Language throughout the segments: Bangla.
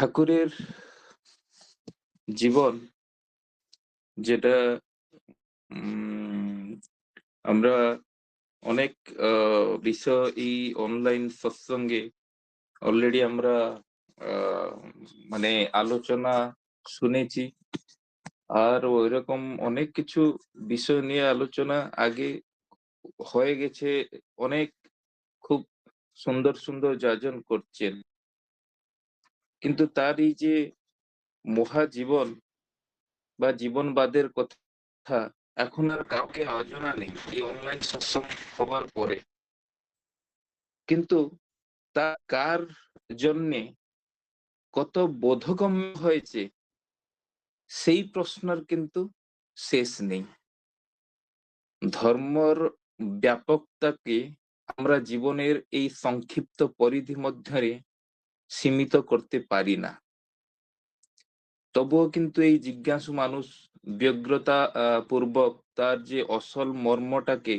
ঠাকুরের জীবন যেটা আমরা অনেক বিষয় এই অনলাইন সৎসঙ্গে অলরেডি আমরা মানে আলোচনা শুনেছি। আর ওইরকম অনেক কিছু বিষয় নিয়ে আলোচনা আগে হয়ে গেছে, অনেক খুব সুন্দর সুন্দর যাজন করছেন। কিন্তু তার এই যে মহাজীবন বা জীবনবাদের কথা এখন আর কাউকে অজানা নেই এই অনলাইন সৎসঙ্গ হবার পরে। কিন্তু তা কার জন্যে কত বোধগম্য হয়েছে সেই প্রশ্নের কিন্তু শেষ নেই। ধর্মর ব্যাপকতাকে আমরা জীবনের এই সংক্ষিপ্ত পরিধি মধ্যে সীমিত করতে পারি না। তবুও কিন্তু এই জিজ্ঞাসু মানুষ ব্যগ্রতা পূর্বক তার যে অসল মর্মটাকে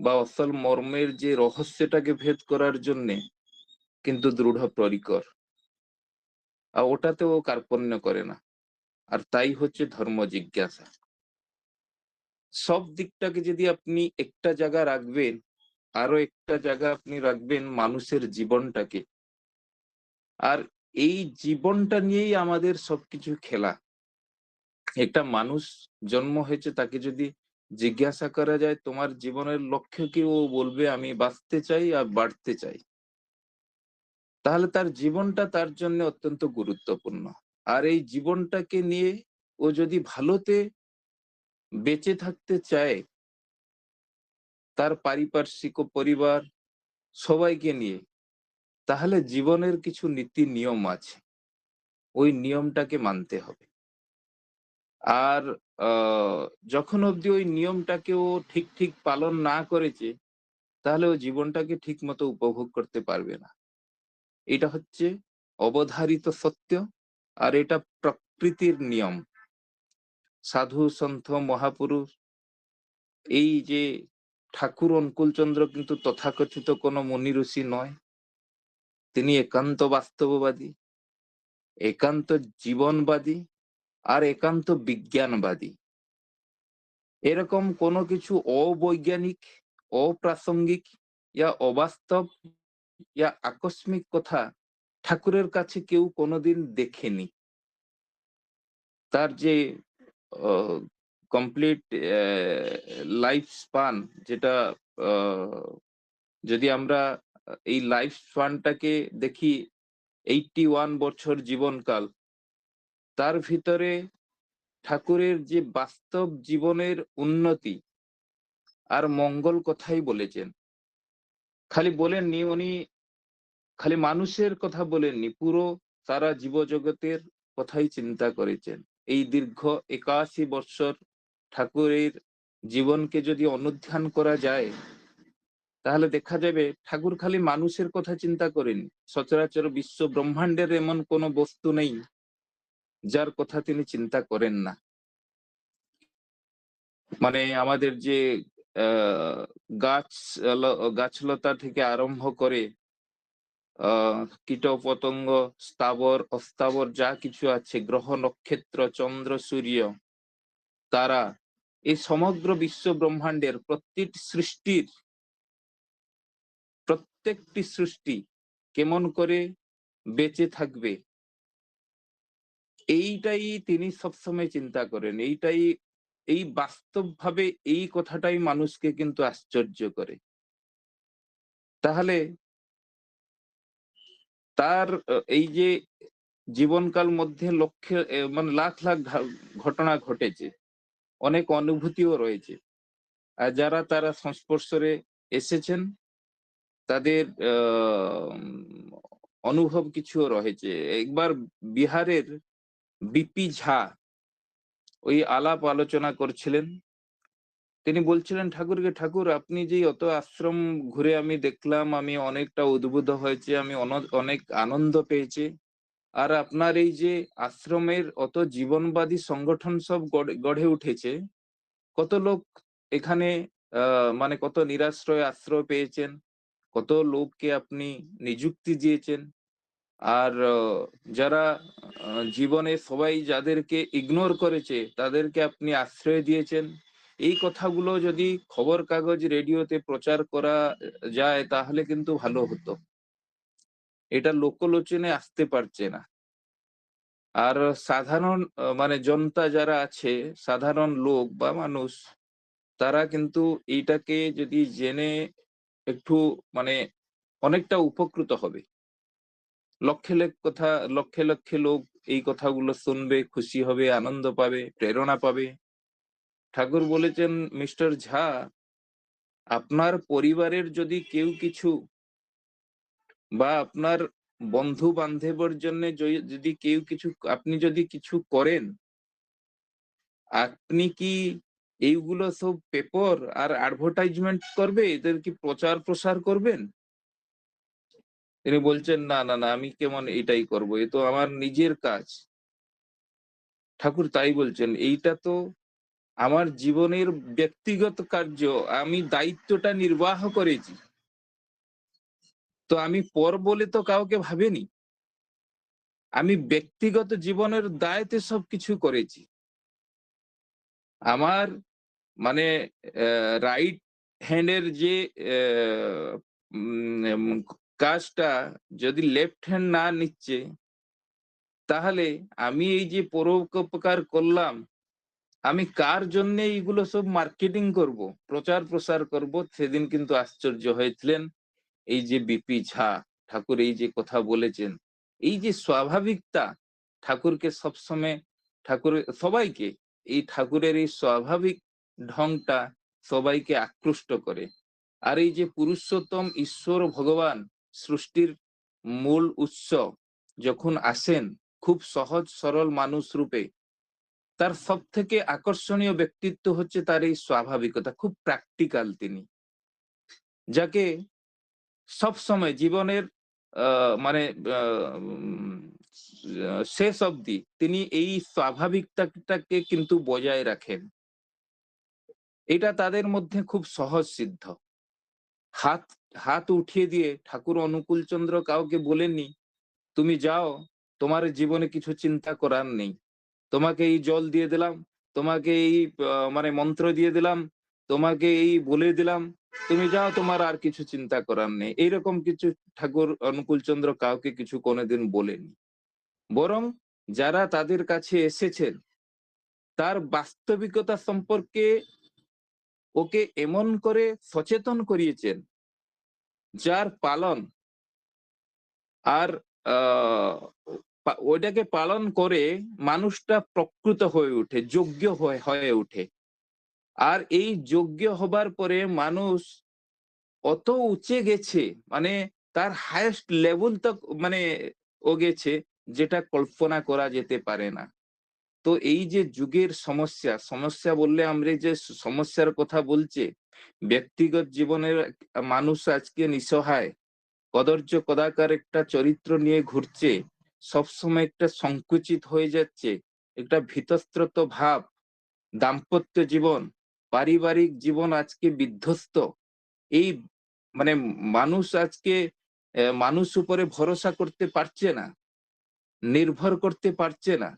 বা অসল মর্মের যে রহস্যটাকে ভেদ করার জন্যে কিন্তু দৃঢ় পরিকর আর ওটাতে ও কার্পণ্য করে না। আর তাই হচ্ছে ধর্ম জিজ্ঞাসা। সব দিকটাকে যদি আপনি একটা জায়গা রাখবেন আরও একটা জায়গা আপনি রাখবেন মানুষের জীবনটাকে আর এই জীবনটা নিয়েই আমাদের সবকিছু খেলা। একটা মানুষ জন্ম হয়েছে, তাকে যদি জিজ্ঞাসা করা যায়, তোমার জীবনের লক্ষ্য কি? ও বলবে, আমি বাঁচতে চাই আর বাড়তে চাই। তাহলে তার জীবনটা তার জন্য অত্যন্ত গুরুত্বপূর্ণ। আর এই জীবনটাকে নিয়ে ও যদি ভালোতে বেঁচে থাকতে চায়, তার পারিপার্শ্বিক পরিবার সবাইকে নিয়ে তাহলে জীবনের কিছু নীতি নিয়ম আছে। ওই নিয়মটাকে মানতে হবে। আর যখন অবধি ওই নিয়মটাকে ও ঠিক ঠিক পালন না করেছে, তাহলে ও জীবনটাকে ঠিক মতো উপভোগ করতে পারবে না। এটা হচ্ছে অবধারিত সত্য আর এটা প্রকৃতির নিয়ম। সাধু, সন্থ, মহাপুরুষ, এই যে ঠাকুর অনুকূলচন্দ্র কিন্তু তথাকথিত কোনো মুনি ঋষি নয়। তিনি একান্ত বাস্তববাদী, একান্ত জীবনবাদী আর একান্ত বিজ্ঞানবাদী। এরকম কোনো কিছু অবৈজ্ঞানিক, অপ্রাসঙ্গিক ইয়া অবাস্তব ইয়া আকস্মিক কথা ঠাকুরের কাছে কেউ কোনোদিন দেখেনি। তার যে কমপ্লিট লাইফ স্পান যেটা যদি আমরা এই লাইফ স্পানটাকে দেখি এইটটি ওয়ান বছর জীবনকাল। তার ভিতরে ঠাকুরের যে বাস্তব জীবনের উন্নতি আর মঙ্গল কথাই বলেছেন। খালি বলেননি উনি, খালি মানুষের কথা বলেননি, পুরো সারা জীবজগতের কথাই চিন্তা করেছেন। এই দীর্ঘ একাশি বৎসর ঠাকুরের জীবনকে যদি অনুধ্যান করা যায় তাহলে দেখা যাবে ঠাকুর খালি মানুষের কথা চিন্তা করেন। সচরাচর বিশ্ব ব্রহ্মাণ্ডের এমন কোনো বস্তু নেই, যার কথা তিনি চিন্তা করেন না। মানে আমাদের যে গাছ গাছলতা থেকে আরম্ভ করে কীট পতঙ্গ, স্থাবর, অস্থাবর যা কিছু আছে, গ্রহ, নক্ষত্র, চন্দ্র, সূর্য, তারা এই সমগ্র বিশ্ব ব্রহ্মাণ্ডের প্রত্যেকটি সৃষ্টির প্রত্যেকটি সৃষ্টি কেমন করে বেঁচে থাকবে? এইটাই তিনি সবসময় চিন্তা করেন। এইটাই, এই বাস্তবভাবে এই কথাটাই মানুষকে কিন্তু আশ্চর্য করে। তাহলে তার, এই যে জীবনকাল মধ্যে লক্ষ্যে মানে লাখ লাখ ঘটনা ঘটেছে, অনেক অনুভূতিও রয়েছে। আর যারা তারা সংস্পর্শরে এসেছেন তাদের অনুভব কিছুও রয়েছে। একবার বিহারের বিপি ঝা ওই আলাপ আলোচনা করছিলেন। তিনি বলছিলেন ঠাকুরকে ঠাকুর, আপনি যে অত আশ্রম ঘুরে আমি দেখলাম, আমি অনেকটা উদ্বুদ্ধ হয়েছে, আমি অন- অনেক আনন্দ পেয়েছি। আর আপনার এই যে আশ্রমের অত জীবনবাদী সংগঠন সব গড়ে- উঠেছে, কত লোক এখানে মানে কত নিরাশ্রয়, আশ্রয় পেয়েছেন। কত লোককে আপনি নিযুক্তি দিয়েছেন। আর যারা জীবনে সবাই যাদেরকে ইগনোর করেছে তাদেরকে আপনি আশ্রয় দিয়েছেন। এই কথাগুলো যদি খবর কাগজ রেডিওতে প্রচার করা যায় তাহলে কিন্তু ভালো হতো। এটা লোকলোচনে আসতে পারছে না। আর সাধারণ মানে জনতা যারা আছে সাধারণ লোক বা মানুষ তারা কিন্তু এইটাকে যদি জেনে একটু মানে অনেকটা উপকৃত হবে। লক্ষে লক্ষ কথা, লক্ষে লক্ষে লোক এই কথাগুলো শুনবে, খুশি হবে, আনন্দ পাবে, প্রেরণা পাবে। ঠাকুর বলেছেন, মিস্টার ঝা, আপনার পরিবারের যদি কেউ কিছু বা আপনার বন্ধু বান্ধবের জন্য যদি কেউ কিছু, আপনি যদি কিছু করেন, আপনি কি এইগুলো সব পেপার আর অ্যাডভার্টাইজমেন্ট করবে? এদের কি প্রচার প্রসার করবেন? তিনি বলছেন, না না না, আমি কেমন এটাই করব? এ তো আমার নিজের কাজ। ঠাকুর তাই বলছেন, এইটা তো আমার জীবনের ব্যক্তিগত কার্য। আমি দায়িত্বটা নির্বাহ করেছি। তো আমি পর বলে তো কাউকে ভাবেনি। আমি ব্যক্তিগত জীবনের দায়তে সবকিছু করেছি। আমার মানে রাইট হ্যান্ডের যে কাজটা যদি লেফট হ্যান্ড না নিচ্ছে, তাহলে আমি এই যে পরোপকার করলাম, আমি কার জন্য এইগুলো সব মার্কেটিং করব? প্রচার প্রসার করব? সেদিন কিন্তু আশ্চর্য হয়েছিলেন। এই যে বিপি ঝা, ঠাকুর এই যে কথা বলেছেন, এই যে স্বাভাবিকতা, ঠাকুরকে সবসময়, ঠাকুর, সবাইকে এই ঠাকুরের এই স্বাভাবিক ঢংটা সবাইকে আকৃষ্ট করে। আর এই যে পুরুষোত্তম ঈশ্বর ভগবান সৃষ্টির মূল উৎস যখন আসেন, খুব সহজ সরল মানুষ রূপে, তার সব থেকে আকর্ষণীয় ব্যক্তিত্ব হচ্ছে তার এই স্বাভাবিকতা, খুব প্র্যাকটিক্যাল তিনি। যাকে সব সময় জীবনের মানে শেষ অবধি তিনি এই স্বাভাবিকতাটাকে কিন্তু বজায় রাখেন। এটা তাদের মধ্যে খুব সহজ সিদ্ধ। হাত হাত উঠিয়ে দিয়ে ঠাকুর অনুকূল চন্দ্র কাউকে বলেননি, তুমি যাও, তোমার জীবনে কিছু চিন্তা করার নেই। তোমাকে এই জল দিয়ে দিলাম, তোমাকে এই মানে মন্ত্র দিয়ে দিলাম, তোমাকে এই বলে দিলাম, তুমি যাও, তোমার আর কিছু চিন্তা করার নেই। এইরকম কিছু ঠাকুর অনুকূল চন্দ্র কাউকে কিছু কোনোদিন বলেনি বরং যারা তাদের কাছে এসেছেন, তার বাস্তবিকতা সম্পর্কে ওকে এমন করে সচেতন করিয়েছেন, যার পালন আর ওইটাকে পালন করে মানুষটা প্রকৃত হয়ে ওঠে, যোগ্য হয়ে ওঠে। আর এই যোগ্য হবার পরে মানুষ অত উঁচে গেছে মানে তার হায়েস্ট লেভেল তক মানে ও গেছে, যেটা কল্পনা করা যেতে পারে না। তো এই যে যুগের সমস্যা সমস্যা বললে আমরা যে সমস্যার কথা বলছে, ব্যক্তিগত জীবনের মানুষ আজকে নিঃসহায়, কদর্য কদাকার একটা চরিত্র নিয়ে ঘুরছে, সবসময় একটা সংকুচিত হয়ে যাচ্ছে, একটা ভীতস্ত্রত ভাব, দাম্পত্য জীবন, পারিবারিক জীবন আজকে বিধ্বস্ত। এই মানে মানুষ আজকে মানুষ উপরে ভরসা করতে পারছে না, নির্ভর করতে পারছে না।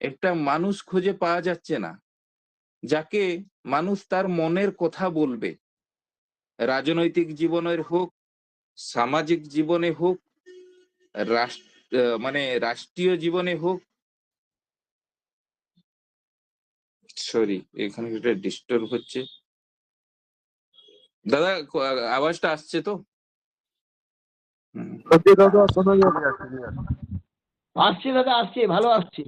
একটা মানুষ খুঁজে পাওয়া যাচ্ছে না যাকে মানুষ তার মনের কথা বলবে। রাজনৈতিক জীবনের হোক সামাজিক জীবনে হোক রাষ্ট্র আহ, মানে রাষ্ট্রীয় জীবনে হোক সরি এখানে একটা ডিস্টার্ব হচ্ছে। দাদা আওয়াজটা আসছে তো? আসছে দাদা আসছে ভালো আসছে।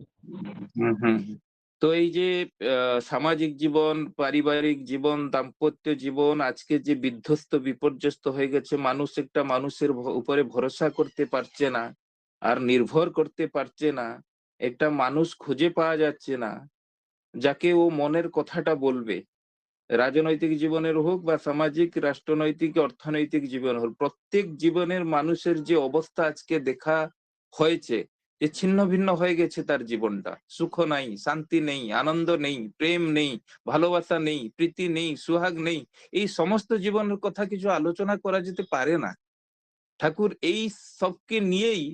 তো এই যে সামাজিক জীবন, পারিবারিক জীবন, দাম্পত্য জীবন, আজকে যে বিধ্বস্ত, বিপর্যস্ত হয়ে গেছে, মানুষ একটা মানুষের উপরে ভরসা করতে পারছে না, আর নির্ভর করতে পারছে না, একটা মানুষ খুঁজে পাওয়া যাচ্ছে না, যাকে ও মনের কথাটা বলবে। রাজনৈতিক জীবনের হোক বা সামাজিক, রাষ্ট্রনৈতিক, অর্থনৈতিক জীবন হোক, প্রত্যেক জীবনের মানুষের যে অবস্থা আজকে দেখা হয়েছে যে ছিন্ন ভিন্ন হয়ে গেছে তার জীবনটা। সুখ নাই, শান্তি নেই, আনন্দ নেই, প্রেম নেই, ভালোবাসা নেই, প্রীতি নেই, সুহাগ নেই। এই সমস্ত জীবনের কথা কিছু আলোচনা করা যেতে পারে না। ঠাকুর, এই সবকে নিয়েই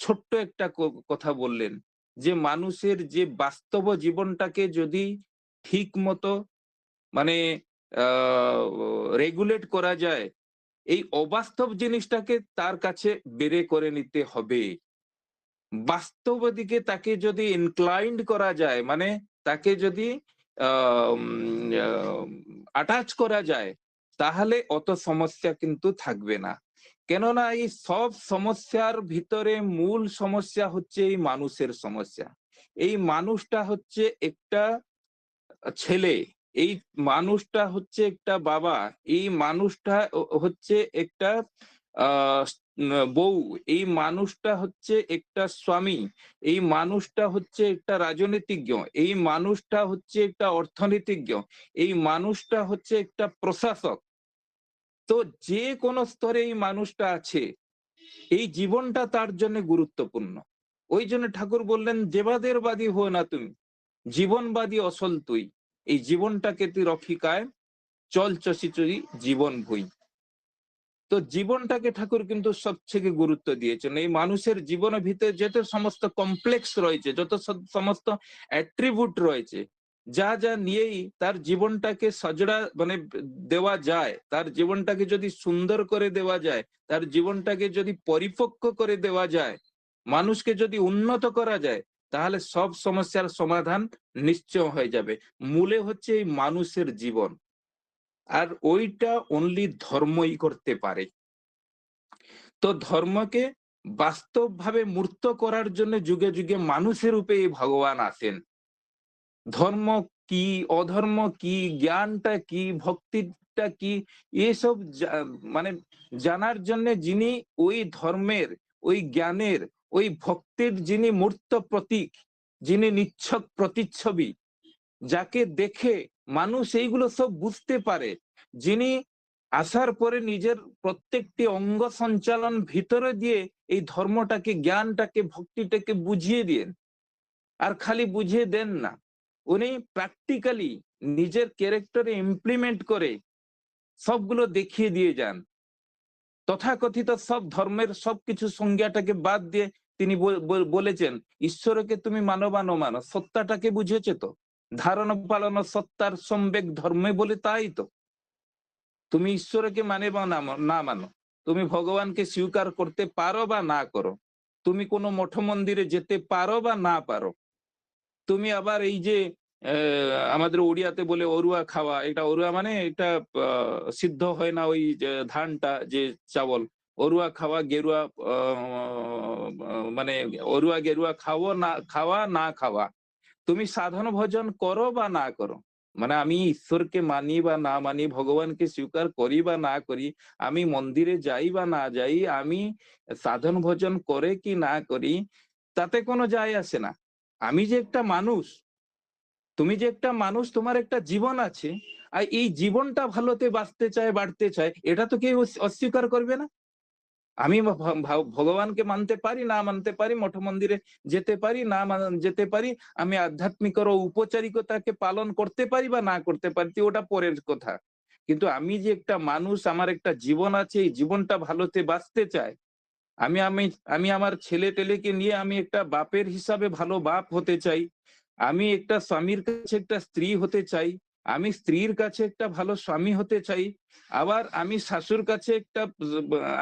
ছোট্ট একটা কথা বললেন যে, মানুষের যে বাস্তব জীবনটাকে যদি ঠিক মতো মানে রেগুলেট করা যায়, এই অবাস্তব জিনিসটাকে তার কাছে বেড়ে করে নিতে হবে। বাস্তব দিকে তাকে যদি ইনক্লাইন্ড করা যায় মানে তাকে যদি অ্যাটাচ করা যায়, তাহলে অত সমস্যা কিন্তু থাকবে না। কেননা এই সব সমস্যার ভিতরে মূল সমস্যা হচ্ছে এই মানুষের সমস্যা। এই মানুষটা হচ্ছে একটা ছেলে, এই মানুষটা হচ্ছে একটা বাবা, এই মানুষটা হচ্ছে একটা বউ, এই মানুষটা হচ্ছে একটা স্বামী, এই মানুষটা হচ্ছে একটা রাজনীতিজ্ঞ, এই মানুষটা হচ্ছে একটা অর্থনীতিজ্ঞ, এই মানুষটা হচ্ছে একটা প্রশাসক। তো যে কোনো স্তরে এই মানুষটা আছে, এই জীবনটা তার জন্য গুরুত্বপূর্ণ। ওই জন্য ঠাকুর বললেন দেবাদের বাদী হো না তুমি, জীবনবাদী অসল তুই, এই জীবনটাকে তুই রফিকায় চল চসিচরি জীবন ভুই। তো জীবনটাকে ঠাকুর কিন্তু সব থেকে গুরুত্ব দিয়েছেন। এই মানুষের জীবনের ভিতরে যত সমস্ত কমপ্লেক্স রয়েছে, যত সমস্ত অ্যাট্রিবিউট রয়েছে, যা যা নিয়েই তার জীবনটাকে সজড়া মানে দেওয়া যায়, তার জীবনটাকে যদি সুন্দর করে দেওয়া যায়, তার জীবনটাকে যদি পরিপক্ক করে দেওয়া যায়, মানুষকে যদি উন্নত করা যায়, তাহলে সব সমস্যার সমাধান নিশ্চয় হয়ে যাবে। মূলে হচ্ছে এই মানুষের জীবন। আর ওইটা অনলি ধর্মই করতে পারে। তো ধর্মকে বাস্তবভাবে মূর্ত করার জন্য যুগে যুগে মানুষের রূপে ভগবান আসেন ধর্ম কি, অধর্ম কি, জ্ঞানটা কি, ভক্তিটা কি, এসব মানে জানার জন্য যিনি ওই ধর্মের, ওই জ্ঞানের, ওই ভক্তির যিনি মূর্ত প্রতীক, যিনি নিচ্ছক প্রতিচ্ছবি, যাকে দেখে মানুষ এইগুলো সব বুঝতে পারে। যিনি আসার পরে নিজের প্রত্যেকটি অঙ্গ সঞ্চালন ভিতরে দিয়ে এই ধর্মটাকে, জ্ঞানটাকে, ভক্তিটাকে বুঝিয়ে দিয়েন। আর খালি বুঝিয়ে দেন না। উনি প্র্যাকটিক্যালি নিজের ক্যারেক্টারে ইমপ্লিমেন্ট করে সবগুলো দেখিয়ে দিয়ে যান। তথাকথিত সব ধর্মের সবকিছু সংজ্ঞাটাকে বাদ দিয়ে তিনি বল- বল- বলেছেন, ঈশ্বরকে তুমি মানো বা ন মানো সত্তাটাকে বুঝেছে তো? ধারণ পালন সত্তার সম্বেক ধর্মে বলে তাই তো। তুমি ঈশ্বরকে মানে বা না মানো। তুমি ভগবানকে স্বীকার করতে পারো বা না করো। তুমি কোনো মঠ মন্দিরে যেতে পারো বা না পারো। তুমি আবার এই যে আমাদের ওড়িয়াতে বলে অরুয়া খাওয়া, এটা অরুয়া মানে এটা সিদ্ধ হয় না ওই ধানটা, যে চাবল অরুয়া খাওয়া, গেরুয়া মানে অরুয়া গেরুয়া খাওয়া না খাওয়া না খাওয়া। তুমি সাধন ভজন করো বা না করো? মানে আমি ঈশ্বরকে মানি বা না মানি, ভগবানকে স্বীকার করি বা না করি, আমি মন্দিরে যাই বা না যাই, আমি সাধন ভজন করে কি না করি, তাতে কোনো যায় আসে না। আমি যে একটা মানুষ, তুমি যে একটা মানুষ, তোমার একটা জীবন আছে, আর এই জীবনটা ভালোতে বাঁচতে চায়, বাড়তে চায়, এটা তো কেউ অস্বীকার করবে না। আমি ভগবানকে মানতে পারি, না মানতে পারি, মঠ মন্দিরে যেতে পারি, না যেতে পারি, আমি আধ্যাত্মিকর উপচারিকতাকে পালন করতে পারি বা না করতে পারি ওটা পরের কথা। কিন্তু আমি যে একটা মানুষ, আমার একটা জীবন আছে, এই জীবনটা ভালোতে বাঁচতে চায় আমি আমি আমি আমার ছেলে টেলেকে নিয়ে আমি একটা বাপের হিসাবে ভালো বাপ হতে চাই, আমি একটা স্বামীর কাছে একটা স্ত্রী হতে চাই আমি স্ত্রীর কাছে একটা ভালো স্বামী হতে চাই, আবার আমি শাশুর কাছে একটা,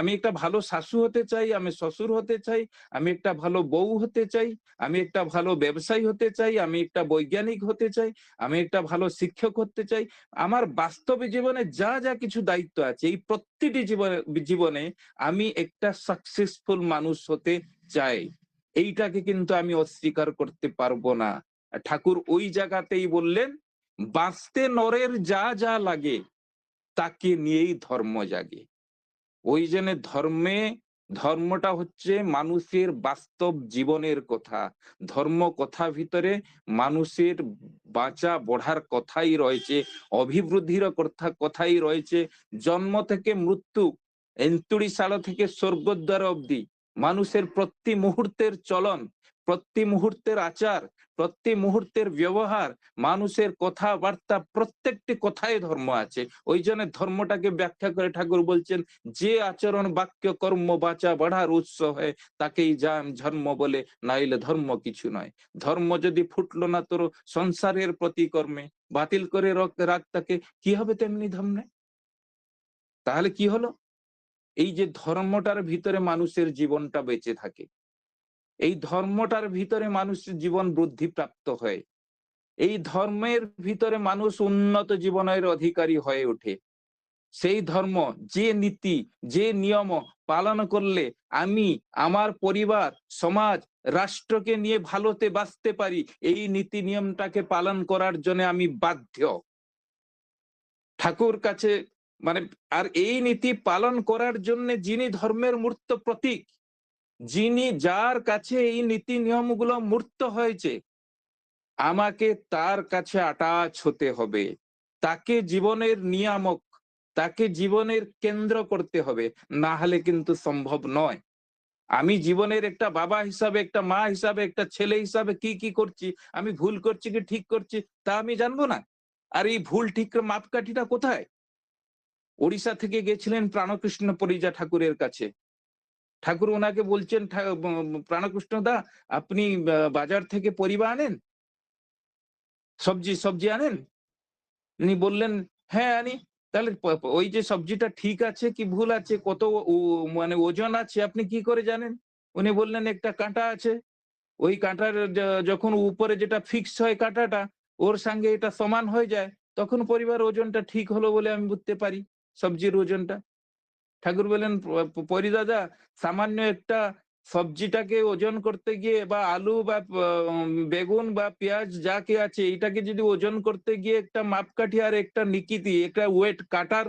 আমি একটা ভালো শাশু হতে চাই, আমি শ্বশুর হতে চাই, আমি একটা ভালো বউ হতে চাই, আমি একটা ভালো ব্যবসায়ী হতে চাই, আমি একটা বৈজ্ঞানিক হতে চাই, আমি একটা ভালো শিক্ষক হতে চাই। আমার বাস্তবে জীবনে যা যা কিছু দায়িত্ব আছে, এই প্রতিটি জীবনে জীবনে আমি একটা সাকসেসফুল মানুষ হতে চাই। এইটাকে কিন্তু আমি অস্বীকার করতে পারব না। ঠাকুর ওই জায়গাতেই বললেন বাঁচতে নরের যা যা লাগে, তাকে নিয়েই ধর্ম জাগে। ওই জন্য ধর্মে, ধর্মটা হচ্ছে মানুষের বাস্তব জীবনের কথা। ধর্ম কথা ভিতরে মানুষের বাঁচা বঢ়ার কথাই রয়েছে, অভিবৃদ্ধির কথা কথাই রয়েছে। জন্ম থেকে মৃত্যু এন্তুড়ি সাল থেকে স্বর্গদ্বার অবধি মানুষের প্রতি মুহূর্তের চলন প্রতি মুহূর্তের আচার, প্রতি মুহূর্তের ব্যবহার, মানুষের কথাবার্তা, প্রত্যেকটি কথায় ধর্ম আছে। ওই জন্য ধর্মটাকে ব্যাখ্যা করে ঠাকুর বলছেন, যে আচরণ বাক্য, কর্ম, বাচা, বাড়ার উৎস হয়, তাকেই যান ধর্ম বলে। নাইলে ধর্ম কিছু নয়। ধর্ম যদি ফুটলো না তোর সংসারের প্রতি কর্মে বাতিল করে রাখ তাকে, কি হবে তেমনি ধর্মে? তাহলে কি হলো? এই যে ধর্মটার ভিতরে মানুষের জীবনটা বেঁচে থাকে। এই ধর্মটার ভিতরে মানুষের জীবন বৃদ্ধি প্রাপ্ত হয়। এই ধর্মের ভিতরে মানুষ উন্নত জীবনের অধিকারী হয়ে ওঠে। সেই ধর্ম, যে নীতি, যে নিয়ম পালন করলে আমি, আমার পরিবার, সমাজ, রাষ্ট্রকে নিয়ে ভালোতে বাঁচতে পারি, এই নীতি নিয়মটাকে পালন করার জন্য আমি বাধ্য। ঠাকুর কাছে মানে আর এই নীতি পালন করার জন্য যিনি ধর্মের মূর্ত প্রতীক যিনি যার কাছে এই নীতি নিয়মগুলো মূর্ত হয়েছে, আমাকে তার কাছে আটাচ হতে হবে। তাকে জীবনের নিয়ামক, তাকে জীবনের কেন্দ্র করতে হবে। না হলে কিন্তু সম্ভব নয়। আমি জীবনের একটা বাবা হিসাবে, একটা মা হিসাবে, একটা ছেলে হিসাবে কি কি করছি? আমি ভুল করছি কি, ঠিক করছি? তা আমি জানব না। আর এই ভুল, ঠিক মাপকাঠিটা কোথায়? ওড়িশা থেকে গেছিলেন প্রাণকৃষ্ণ পরিজা ঠাকুরের কাছে। ঠাকুর ওনাকে বলছেন "ঠা- উম, প্রাণকৃষ্ণ দা আপনি বাজার থেকে পরিবা আনেন? সবজি সবজি আনেন? উনি বললেন হ্যাঁ আনি। তাহলে ওই যে সবজিটা ঠিক আছে কি ভুল আছে? কত মানে ওজন আছে? আপনি কি করে জানেন? উনি বললেন একটা কাঁটা আছে। ওই কাঁটার যখন উপরে যেটা ফিক্স হয় কাঁটাটা ওর সঙ্গে এটা সমান হয়ে যায়। তখন পরিবার ওজনটা ঠিক হলো বলে আমি বুঝতে পারি সবজির ওজনটা। ঠাকুর বলেন "প- প- পরিদাদা সামান্য একটা সবজিটাকে ওজন করতে গিয়ে বা আলু বা বেগুন বা পেঁয়াজ যা কে আছে এটাকে যদি ওজন করতে গিয়ে একটা মাপকাঠি আর একটা নিকিতি, একটা ওয়েট কাটার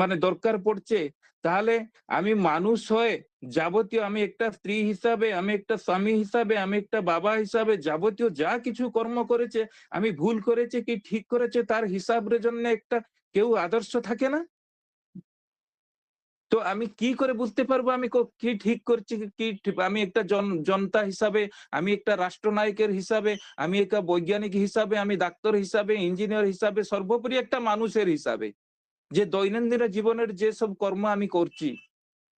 মানে দরকার পড়ছে, তাহলে আমি মানুষ হয়ে যাবতীয়, আমি একটা স্ত্রী হিসাবে, আমি একটা স্বামী হিসাবে, আমি একটা বাবা হিসাবে যাবতীয় যা কিছু কর্ম করেছে, আমি ভুল করেছে কি ঠিক করেছে, তার হিসাবের জন্য একটা কেউ আদর্শ থাকে না? তো আমি কি করে বুঝতে পারব আমি কি ঠিক করছি, কি আমি একটা জন- জনতা হিসাবে, আমি একটা রাষ্ট্রনায়কের হিসাবে, আমি একটা বৈজ্ঞানিক হিসাবে, আমি ডাক্তার হিসাবে, ইঞ্জিনিয়ার হিসাবে, সর্বোপরি একটা মানুষের হিসাবে। যে দৈনন্দিন জীবনের যে সব কর্ম আমি করছি,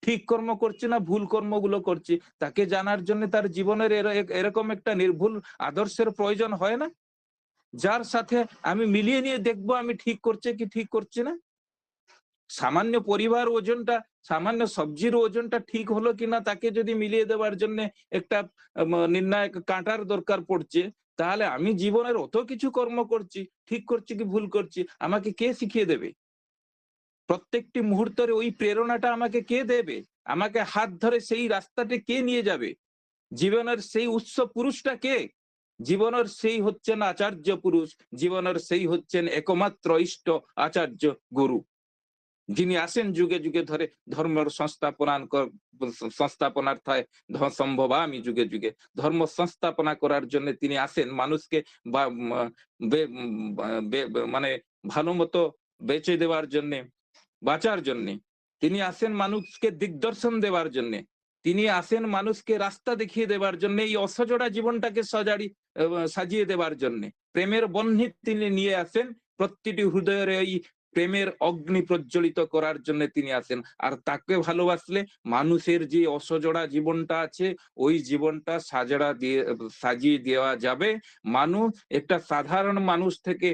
ঠিক কর্ম করছি না ভুল কর্মগুলো করছি, তাকে জানার জন্য তার জীবনের এরকম একটা নির্ভুল আদর্শের প্রয়োজন হয় না? যার সাথে আমি মিলিয়ে নিয়ে দেখব আমি ঠিক করছে কি ঠিক করছি না? সামান্য পরিবার ওজনটা, সামান্য সবজির ওজনটা ঠিক হলো কিনা তাকে যদি মিলিয়ে দেওয়ার জন্য একটা নির্ণায়ক কাঁটার দরকার পড়ছে, তাহলে আমি জীবনের অত কিছু কর্ম করছি, ঠিক করছি কি ভুল করছি, আমাকে কে শিখিয়ে দেবে? প্রত্যেকটি মুহূর্তের ওই প্রেরণাটা আমাকে কে দেবে? আমাকে হাত ধরে সেই রাস্তাতে কে নিয়ে যাবে? জীবনের সেই উৎস পুরুষটা কে? জীবনের সেই হচ্ছেন আচার্য পুরুষ, জীবনের সেই হচ্ছেন একমাত্র ইষ্ট আচার্য গুরু। যিনি আসেন যুগে যুগে ধরে ধর্মের সংস্থাপনা সংস্থাপনার্থায় ধ- সম্ভবামি যুগে যুগে। ধর্ম সংস্থাপনা করার জন্য তিনি আসেন মানুষকে বা মানে ভালো মতো বেঁচে দেওয়ার জন্য, বাঁচার জন্যে। তিনি আসেন মানুষকে দিগদর্শন দেওয়ার জন্য। তিনি আসেন মানুষকে রাস্তা দেখিয়ে দেওয়ার জন্য, এই অসজোড়া জীবনটাকে সজাড়ি সাজিয়ে দেওয়ার জন্য। প্রেমের বহ্নি তিনি নিয়ে আসেন প্রতিটি হৃদয়ের এই প্রেমের অগ্নি প্রজ্বলিত করার জন্য তিনি আসেন আর তাকে ভালোবাসলে মানুষের যে অসজোড়া জীবনটা আছে, ওই জীবনটা সাজড়া দিয়ে, সাজিয়ে দেওয়া যাবে। মানুষ, একটা সাধারণ মানুষ থেকে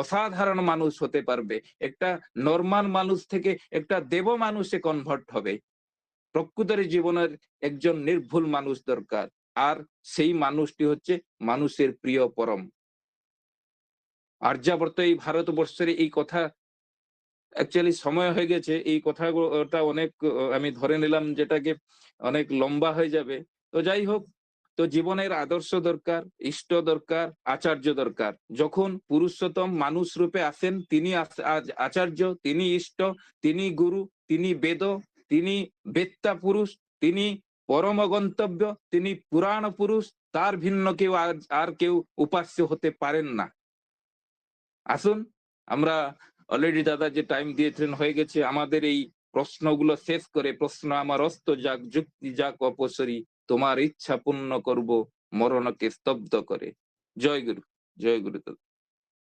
অসাধারণ মানুষ হতে পারবে। একটা নর্মাল মানুষ থেকে একটা দেব মানুষে কনভার্ট হবে। প্রকৃতরে জীবনের একজন নির্ভুল মানুষ দরকার। আর সেই মানুষটি হচ্ছে মানুষের প্রিয় পরম। আর্যাবর্ত এই ভারতবর্ষের এই কথা অ্যাকচুয়ালি সময় হয়ে গেছে। এই কথাটা অনেক, আমি ধরে নিলাম যেটাকে অনেক লম্বা হয়ে যাবে। তো যাই হোক, তো জীবনের আদর্শ দরকার, ইষ্ট দরকার, আচার্য দরকার। যখন পুরুষোত্তম মানুষ রূপে আসেন, তিনি আচার্য, তিনি ইষ্ট, তিনি গুরু, তিনি বেদ, তিনি বেত্তা পুরুষ, তিনি পরম গন্তব্য, তিনি পুরাণ পুরুষ, তার ভিন্ন কেউ আর কেউ উপাস্য হতে পারেন না। আসুন, আমরা অলরেডি দাদা যে টাইম দিয়েছেন হয়ে গেছে। আমাদের এই প্রশ্নগুলো শেষ করে, প্রশ্ন আমার অস্ত যাক, যুক্তি যাক অপসরি, তোমার ইচ্ছা পূর্ণ করব, মরণকে স্তব্ধ করে। জয় গুরু জয় গুরু